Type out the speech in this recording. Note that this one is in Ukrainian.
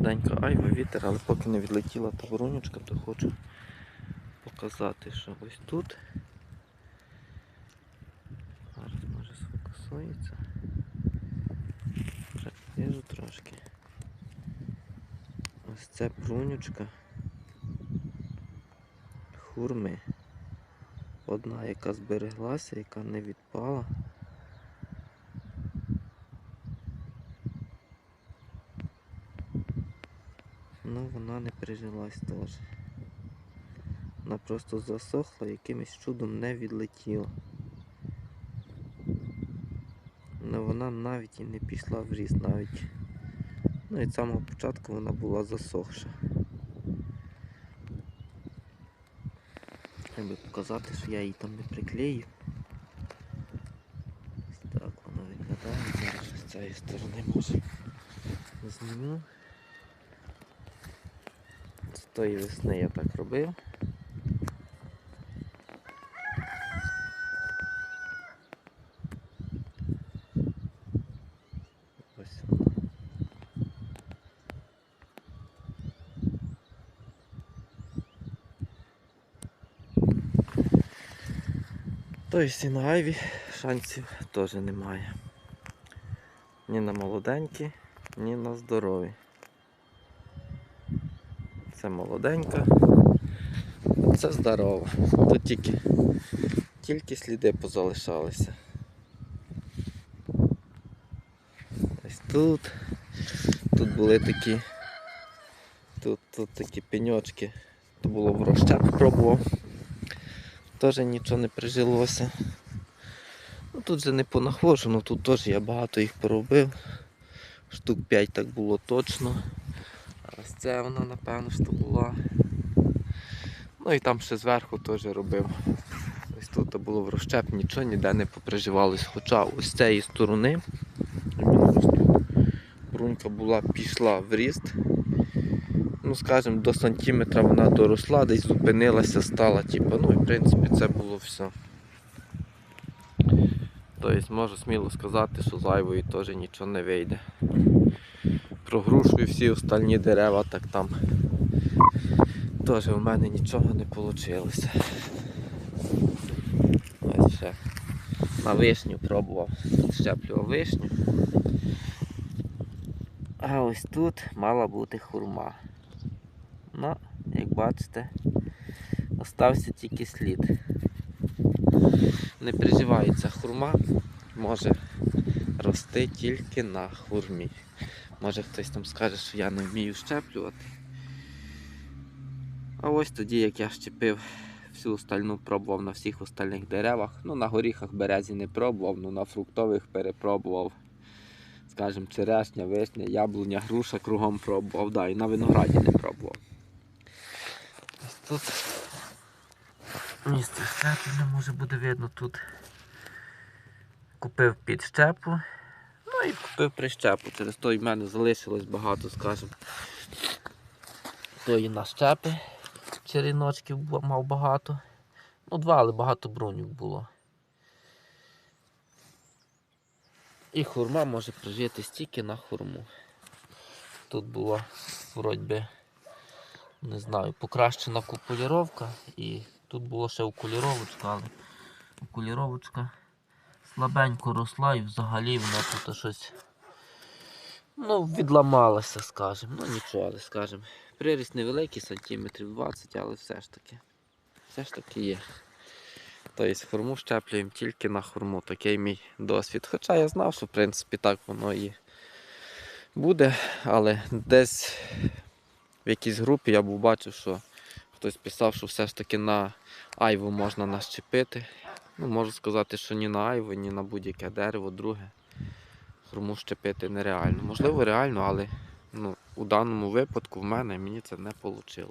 молоденька айва, вітер, але поки не відлетіла та воронючка, то хочу показати, що ось тут. Зараз може сфокусується. Приближу трошки. Ось це прунючка. Хурми. Одна, яка збереглася, яка не відпала. Ну, вона не прижилась теж. Вона просто засохла, якимось чудом не відлетіла. Ну вона навіть і не пішла в ріст, навіть. Ну з самого початку вона була засохша. Треба показати, що я її там не приклеїв. Ось так воно виглядає. Зараз з цієї сторони може зніму. З тої весни я так робив. Ось воно. Тобто і на айві шансів теж немає. Ні на молоденькі, ні на здорові. Це молоденька, це здорова. Тут тільки, тільки сліди позалишалися. Ось тут. Тут були такі. Тут, тут такі пеньочки. То було в розщеп пробував. Теж нічого не прижилося. Ну, тут же не понаходжу, але тут теж я багато їх поробив. Штук 5 так було точно. Ось це вона, напевно, що була. Ну і там ще зверху теж робив. Ось тут було в розщеп, нічого ніде не поприживалось. Хоча ось з цієї сторони брунька була, пішла в ріст. Ну, скажімо, до сантиметра вона доросла, десь зупинилася, стала, типу, ну і в принципі це було все. Тобто можу сміло сказати, що зайвої теж нічого не вийде. Про грушу і всі остальні дерева, так там теж у мене нічого не вийшло. Ось ще на вишню пробував, щеплював вишню. А ось тут мала бути хурма. Ну, як бачите, остався тільки слід. Не переживається хурма, може рости тільки на хурмі. Може хтось там скаже, що я не вмію щеплювати. А ось тоді, як я щепив всю остальну пробував на всіх остальних деревах. Ну, на горіхах березі не пробував, ну на фруктових перепробував. Скажем, черешня, вишня, яблуня, груша кругом пробував, да, і на винограді не пробував. Ось тут місце щеплення, може буде видно тут. Купив підщепу, ну і купив прищепу. Через то в мене залишилось багато, скажімо. Тої на щепи черіночків мав багато. Ну, два, але багато бронюк було. І хурма може прижити стільки на хурму. Тут була, вроді не знаю, покращена купуліровка і тут було ще окуліровочка, але окуліровочка слабенько росла і взагалі вона тут щось ну, відламалася, скажімо. Ну нічого, але скажімо. Приріст невеликий, сантиметрів 20, але все ж таки. Все ж таки є. Тобто хурму щеплюємо тільки на хурму, такий мій досвід. Хоча я знав, що в принципі так воно і буде, але десь в якійсь групі я був бачив, що хтось писав, що все ж таки на айву можна нащепити. Ну, можу сказати, що ні на айву, ні на будь-яке дерево, друге. Хруму щепити нереально. Можливо, реально, але ну, у даному випадку в мене мені це не вийшло.